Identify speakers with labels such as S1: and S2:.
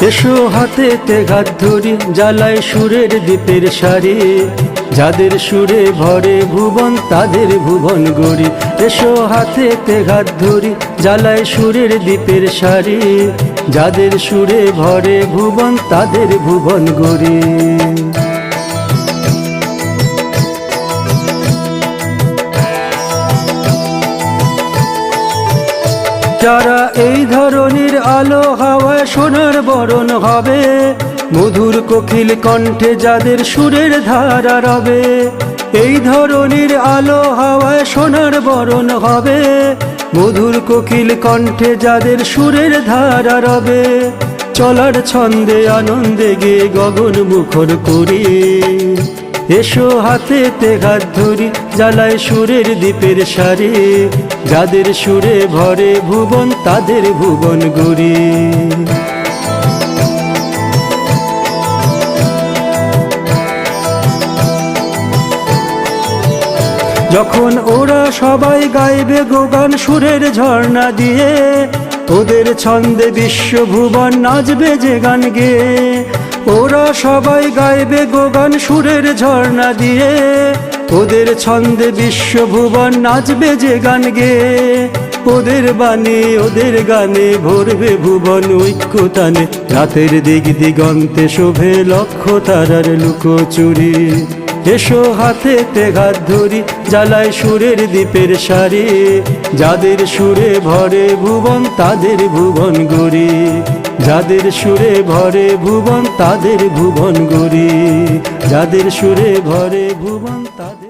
S1: এসো হাতে তে তেঘাত ধরি, জ্বালায় সুরের দ্বীপের সারি। যাদের সুরে ভরে ভুবন, তাদের ভুবন গড়ি। এসো হাতে তে তেঘাত ধরি, জ্বালায় সুরের দ্বীপের সারি। যাদের সুরে ভরে ভুবন, তাদের ভুবন গড়ি। যারা এই ধরনের আলো হাওয়ায় সোনার বরণ হবে, মধুর কোকিল কণ্ঠে যাদের সুরের ধারা রবে, এই ধরনের আলো হাওয়ায় সোনার বরণ হবে, মধুর কোকিল কণ্ঠে যাদের সুরের ধারা রবে। চলার ছন্দে আনন্দে গে গগন মুখর করি। এসো হাতে তেঘাত ধরি, জ্বালায় সুরের দ্বীপের সারি। যাদের সুরে ভরে ভুবন, তাদের ভুবন গড়ি যখন ওরা সবাই গাইবে গোগান সুরের ঝর্ণা দিয়ে ওদের ছন্দে বিশ্বভুবন নাচবে যে গান গেয়ে ওরা সবাই গাইবে গোগান সুরের ঝর্ণা দিয়ে। ওদের ছন্দে বিশ্বভুবন নাচবে যে গান গে। ওদের বাণী, ওদের গানে ভরবে ভুবন ঐক্যতানে। রাতের দিক দিগন্তে শোভে লক্ষ তারার লুকোচুরি। এসো হাতে তেঘাত ধরি, জ্বালায় সুরের দ্বীপের সারি। যাদের সুরে ভরে ভুবন, তাদের ভুবন গড়ি। যাদের সুরে ভরে ভুবন তাদের ভুবন গরি যাদের সুরে ভরে ভুবন তাদের